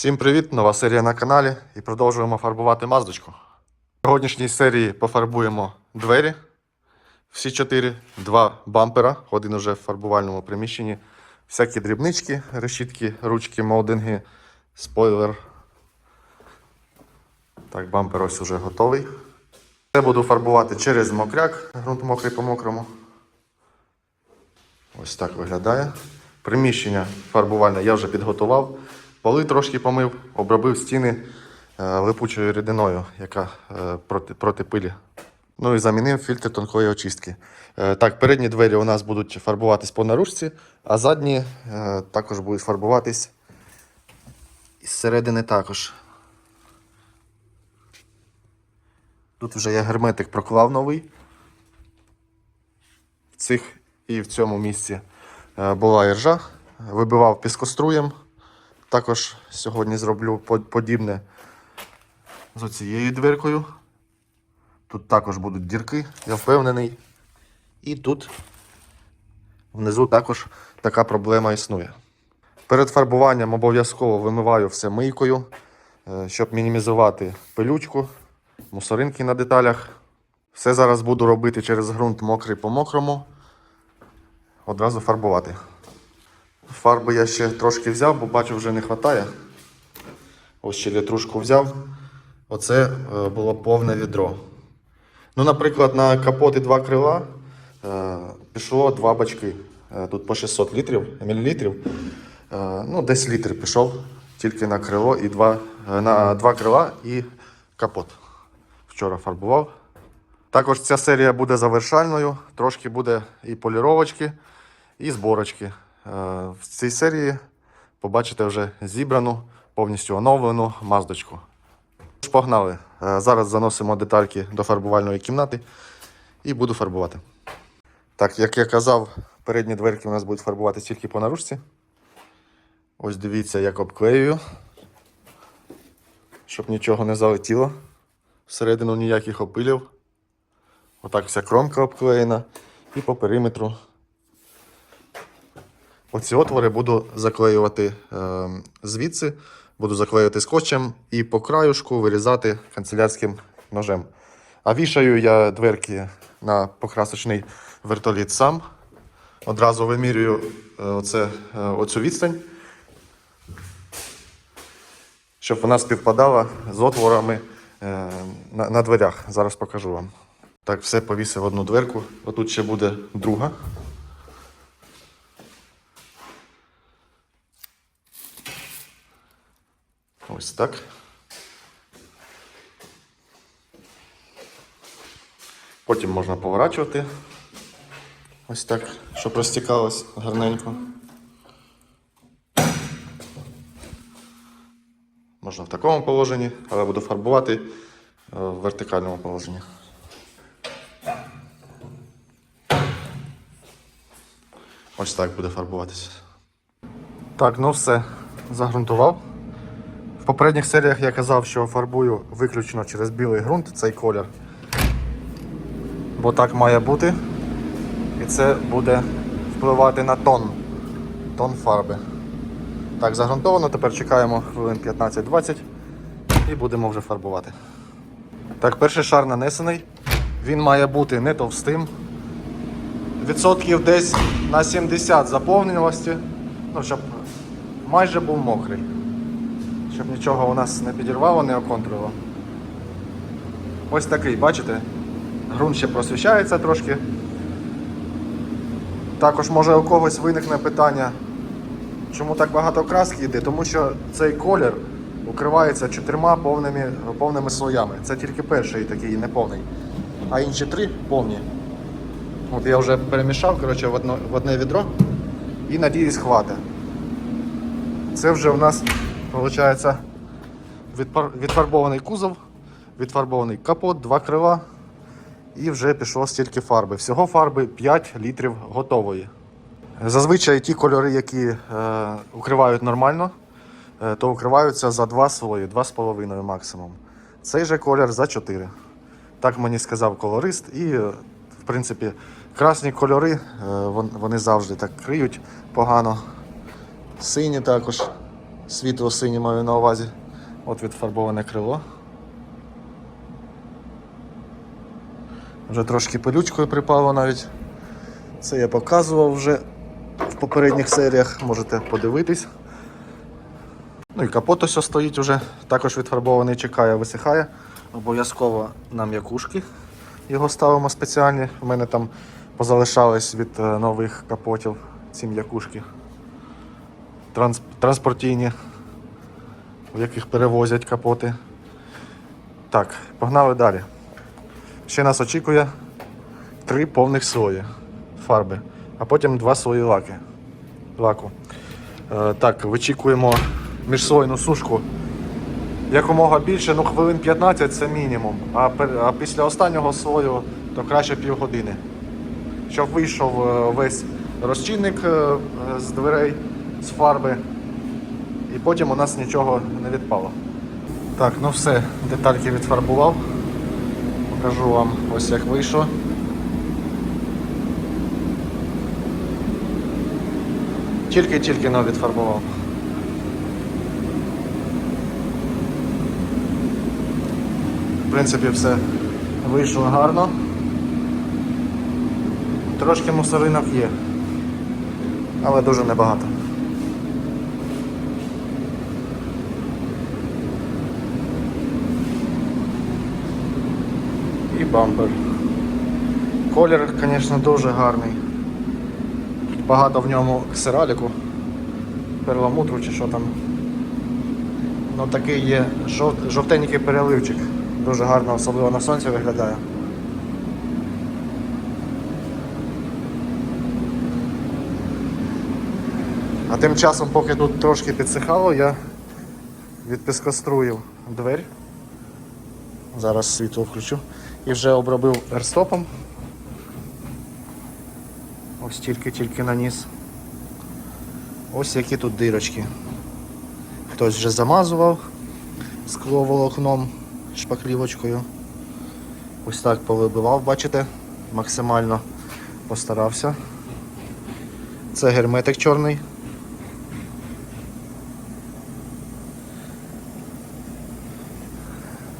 Всім привіт! Нова серія на каналі і продовжуємо фарбувати маздочку. В сьогоднішній серії пофарбуємо двері. Всі чотири, два бампера, один уже в фарбувальному приміщенні. Всякі дрібнички, решітки, ручки, молдинги, спойлер. Так, бампер ось уже готовий. Це буду фарбувати через мокряк, ґрунт мокрий по мокрому. Ось так виглядає. Приміщення фарбувальне я вже підготував. Поли трошки помив, обробив стіни е, липучою рідиною, яка е, проти, проти пилі. Ну і замінив фільтр тонкої очистки. Е, так, передні двері у нас будуть фарбуватись по наружці, а задні також будуть фарбуватись із середини також. Тут вже я герметик проклав новий. В цих і в цьому місці була іржа, вибивав піскоструєм. Також сьогодні зроблю подібне з оцією дверкою. Тут також будуть дірки, я впевнений. І тут внизу також така проблема існує. Перед фарбуванням обов'язково вимиваю все мийкою, е, щоб мінімізувати пилючку, мусоринки на деталях. Все зараз буду робити через ґрунт мокрий по мокрому. Одразу фарбувати. Фарби я ще трошки взяв, бо бачу, вже не вистачає. Ось ще літрушку взяв. Оце е, було повне відро. Ну, наприклад, на капоти два крила е, пішло два бачки. Е, тут по 600 літрів, мілілітрів. Ну, десь літр пішов тільки на крило і два, на два крила і капот. Вчора фарбував. Також ця серія буде завершальною. Трошки буде і поліровочки, і зборочки. Е, В цій серії побачите вже зібрану, повністю оновлену маздочку. Погнали. Е, Зараз заносимо детальки до фарбувальної кімнати і буду фарбувати. Так, як я казав, передні дверки у нас будуть фарбувати тільки по наружці. Ось дивіться, як обклеюю, щоб нічого не залетіло. Всередину ніяких опилів. Отак вся кромка обклеєна і по периметру. Оці отвори буду заклеювати е, звідси, буду заклеювати скотчем і по краюшку вирізати канцелярським ножем. А вішаю я дверки на покрасочний вертоліт сам. Одразу вимірюю е, оце, е, оцю відстань, щоб вона співпадала з отворами е, на, на дверях. Зараз покажу вам. Так, все повісив одну дверку. Отут ще буде друга. Ось так. Потім можна поворачувати. Ось так, щоб розтікалось гарненько. Можна в такому положенні, але буду фарбувати е, в вертикальному положенні. Ось так буде фарбуватися. Так, ну все, загрунтував. Попередніх серіях я казав, що фарбую виключно через білий ґрунт цей колір. Бо так має бути. І це буде впливати на тон, тон фарби. Так, загрунтовано, тепер чекаємо хвилин 15-20 і будемо вже фарбувати. Так, перший шар нанесений. Він має бути не товстим. Відсотків десь на 70 заповненості. Ну, щоб майже був мокрий. Щоб нічого у нас не підірвало, не оконтрило. Ось такий, бачите? Грунт ще просвіщається трошки. Також може у когось виникне питання, чому так багато краски йде, тому що цей колір укривається чотирма повними, повними слоями. Це тільки перший такий неповний. А інші три повні. От я вже перемішав коротше, в, одно, в одне відро і надіюсь хватить. Це вже у нас відпар- відфарбований кузов, відфарбований капот, два крила. І вже пішло стільки фарби. Всього фарби 5 літрів готової. Зазвичай ті кольори, які е, укривають нормально, е, то укриваються за 2 слої, 2,5 максимум. Цей же колір за 4. Так мені сказав колорист. І, е, в принципі, красні кольори е, вони завжди так криють погано. Сині також. Світло синє маю на увазі. От відфарбоване крило. Вже трошки пилючкою припало навіть. Це я показував вже в попередніх серіях, можете подивитись. Ну і капот ось стоїть вже, також відфарбований, чекає, висихає. Обов'язково на м'якушки його ставимо спеціальні. У мене там позалишались від е, нових капотів ці м'якушки. Транс- транспортійні, в яких перевозять капоти. Так, погнали далі. Ще нас очікує три повних слої фарби, а потім два слої лаки. лаку. Е, так, вичікуємо міжслойну сушку якомога більше, ну хвилин 15 це мінімум. А, а після останнього слою то краще півгодини. Щоб вийшов е, весь розчинник е, з дверей, з фарби. І потім у нас нічого не відпало. Так, ну все, детальки відфарбував. Покажу вам ось як вийшло. Тільки-тільки но відфарбував. В принципі, все вийшло гарно. Трошки мусоринок є, але дуже небагато. Бампер. Колір, звісно, дуже гарний. Багато в ньому ксераліку, перламутру чи що там. Ну такий є жов... жовтенький переливчик. Дуже гарно, особливо на сонці виглядає. А тим часом, поки тут трошки підсихало, я відпіскоструїв двері. Зараз світло включу. І вже обробив ерстопом. Ось тільки-тільки наніс. Ось які тут дирочки. Хтось вже замазував скло волокном шпаклівочкою. Ось так повибивав, бачите, максимально постарався. Це герметик чорний.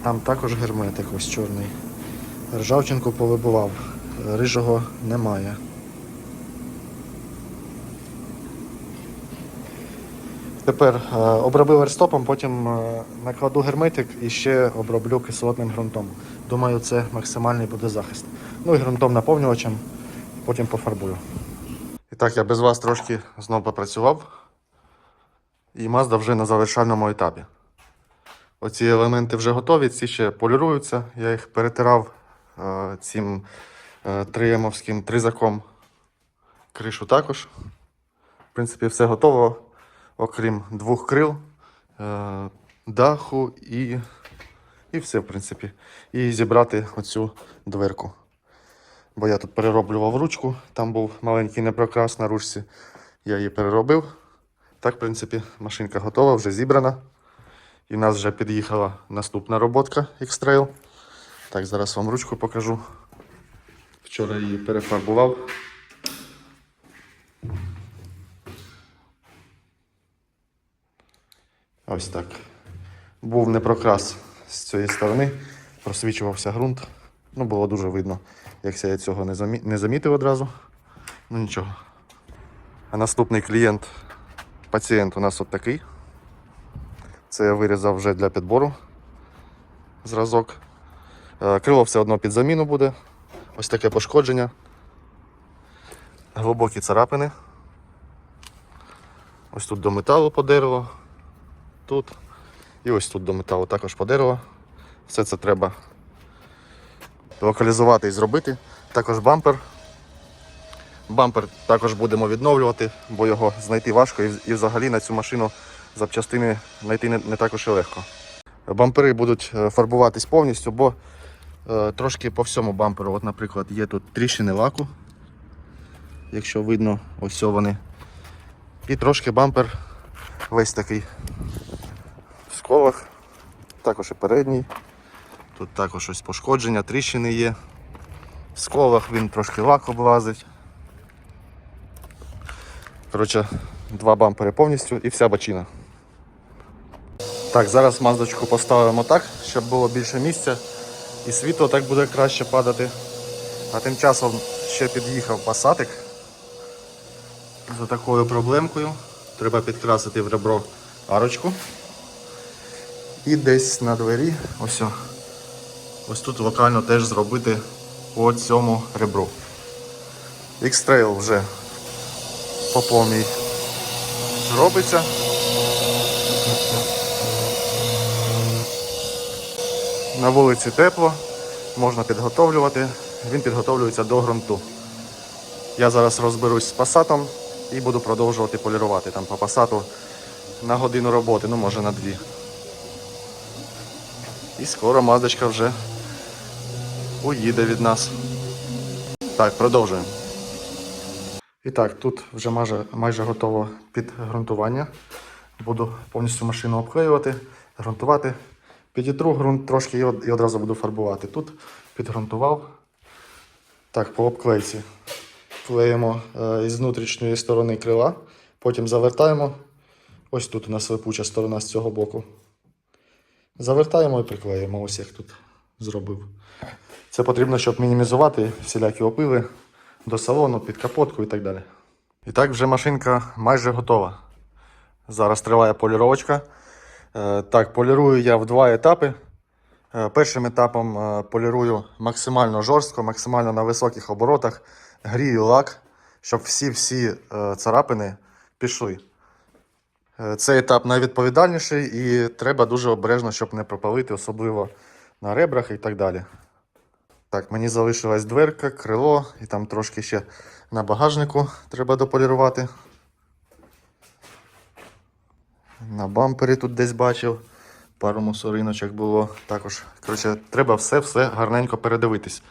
Там також герметик ось чорний. Ржавчинку повибивав, рижого немає. Тепер е, обробив ерстопом, потім е, накладу герметик і ще оброблю кислотним ґрунтом. Думаю, це максимальний буде захист. Ну і ґрунтом наповнювачем, потім пофарбую. І так, я без вас трошки знову попрацював. І Mazda вже на завершальному етапі. Оці елементи вже готові, ці ще поліруються. Я їх перетирав цим е, триємовським тризаком. Кришу також. В принципі, все готово, окрім двох крил, е, даху і, і все, в принципі. І зібрати оцю дверку. Бо я тут перероблював ручку, там був маленький непрокрас на ручці. Я її переробив. Так, в принципі, машинка готова, вже зібрана. І в нас вже під'їхала наступна роботка X-Trail. Так, зараз вам ручку покажу. Вчора її перефарбував. Ось так. Був непрокрас з цієї сторони, просвічувався ґрунт. Ну, було дуже видно, як я цього не, замі... не замітив одразу. Ну нічого. А наступний клієнт, пацієнт у нас от такий. Це я вирізав вже для підбору зразок. Е, Крило все одно під заміну буде. Ось таке пошкодження. Глибокі царапини. Ось тут до металу по дереву. Тут. І ось тут до металу також по дереву. Все це треба локалізувати і зробити. Також бампер. Бампер також будемо відновлювати, бо його знайти важко і, взагалі на цю машину запчастини знайти не, також і легко. Бампери будуть е, фарбуватись повністю, бо трошки по всьому бамперу, от, наприклад, є тут тріщини лаку. Якщо видно, ось вони. І трошки бампер весь такий в сколах, також і передній. Тут також ось пошкодження, тріщини є. В сколах він трошки лак облазить. Коротше, два бампери повністю і вся бочина. Так, зараз маздочку поставимо так, щоб було більше місця. І світло так буде краще падати. А тим часом ще під'їхав пасатик за такою проблемкою. Треба підкрасити в ребро арочку. І десь на двері, ось, ось тут локально теж зробити по цьому ребру. X-Trail вже по повній робиться. На вулиці тепло, можна підготовлювати. Він підготовлюється до ґрунту. Я зараз розберусь з пасатом і буду продовжувати полірувати там по пасату на годину роботи, ну може на дві. І скоро маздочка вже уїде від нас. Так, продовжуємо. І так, тут вже майже, майже готово під ґрунтування. Буду повністю машину обклеювати, ґрунтувати. Підітру ґрунт трошки і одразу буду фарбувати. Тут підґрунтував. Так, по обклейці. Клеїмо е, із внутрішньої сторони крила, потім завертаємо. Ось тут у нас липуча сторона з цього боку. Завертаємо і приклеїмо, ось як тут зробив. Це потрібно, щоб мінімізувати всілякі опили до салону, під капотку і так далі. І так, вже машинка майже готова. Зараз триває поліровочка. Е, Так, полірую я в два етапи. Е, Першим етапом е, полірую максимально жорстко, максимально на високих оборотах, грію лак, щоб всі-всі царапини пішли. Цей етап найвідповідальніший і треба дуже обережно, щоб не пропалити, особливо на ребрах і так далі. Так, мені залишилась дверка, крило і там трошки ще на багажнику треба дополірувати. На бампері тут десь бачив. Пару мусориночок було. Також, коротше, треба все-все гарненько передивитись.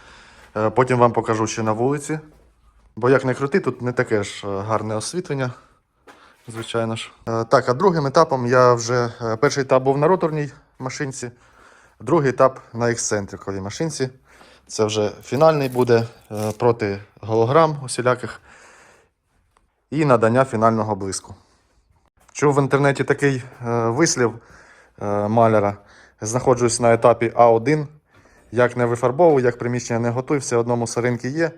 Е, Потім вам покажу ще на вулиці. Бо як не крути, тут не таке ж е, гарне освітлення. Звичайно ж. Е, Так, а другим етапом я вже. Перший етап був на роторній машинці, другий етап на ексцентриковій машинці. Це вже фінальний буде проти голограм усіляких і надання фінального блиску. Чув в інтернеті такий е, вислів е, маляра. Знаходжусь на етапі А1. Як не вифарбовую, як приміщення не готую, все одно мусоринки є.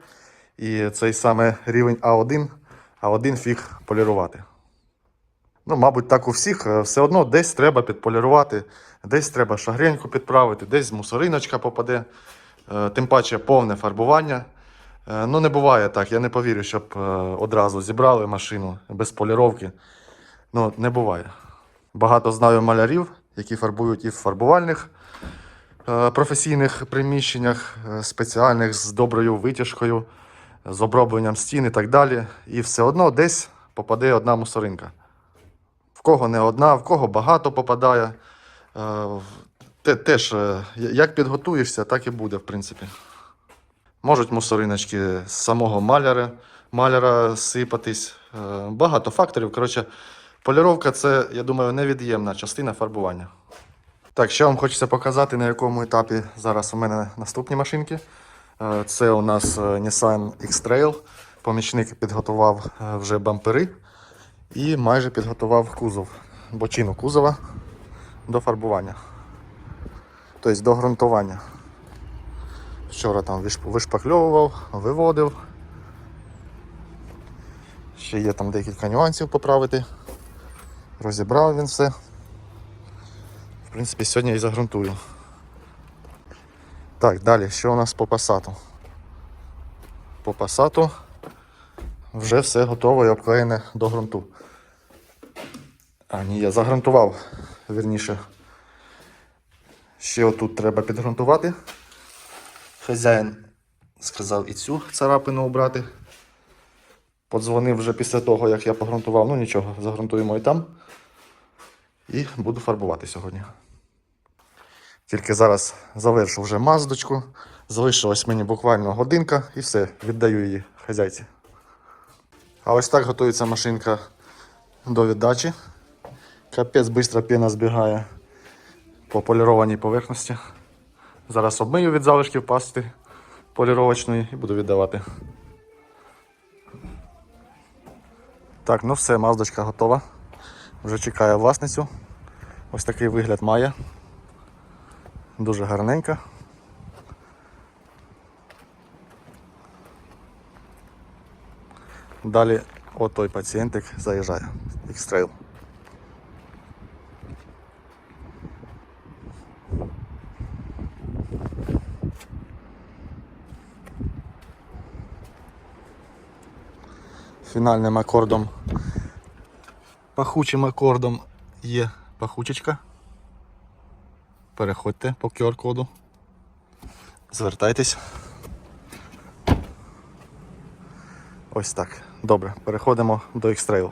І цей саме рівень А1, А1 фіг полірувати. Ну, мабуть, так у всіх. Е, Все одно десь треба підполірувати, десь треба шагреньку підправити, десь мусориночка попаде. Тим паче повне фарбування. Ну, не буває так. Я не повірю, щоб одразу зібрали машину без поліровки. Ну, не буває. Багато знаю малярів, які фарбують і в фарбувальних е, професійних приміщеннях, е, спеціальних з доброю витяжкою, з обробленням стін і так далі. І все одно десь попаде одна мусоринка. В кого не одна, в кого багато попадає. Е, те- Теж, як підготуєшся, так і буде, в принципі. Можуть мусориночки з самого маляра, маляра сипатись. Багато факторів. Коротше, поліровка це, я думаю, невід'ємна частина фарбування. Так, ще вам хочеться показати, на якому етапі зараз у мене наступні машинки. Е, Це у нас е, Nissan X-Trail. Помічник підготував е, вже бампери і майже підготував кузов, бочину кузова до фарбування. Тобто до ґрунтування. Вчора там виш- вишпакльовував, виводив. Ще є там декілька нюансів поправити. Розібрав він все. В принципі, сьогодні і загрунтую. Так, далі, що у нас по пасату? По пасату вже все готово і обклеєне до ґрунту. А, ні, я загрунтував, вірніше. Ще отут треба підґрунтувати. Хазяїн сказав і цю царапину обрати. Подзвонив вже після того, як я погрунтував. Ну нічого, загрунтуємо і там. І буду фарбувати сьогодні. Тільки зараз завершу вже маздочку. Залишилась мені буквально годинка і все, віддаю її хазяйці. А ось так готується машинка до віддачі. Капець швидко піна збігає по полірованій поверхності. Зараз обмию від залишків пасти поліровочної і буду віддавати. Так, ну все, маздочка готова. Вже чекає власницю. Ось такий вигляд має. Дуже гарненька. Далі отой пацієнтик заїжджає. X-Trail. Фінальним акордом, пахучим акордом є пахучечка. Переходьте по QR-коду. Звертайтесь. Ось так. Добре, переходимо до X-Trail.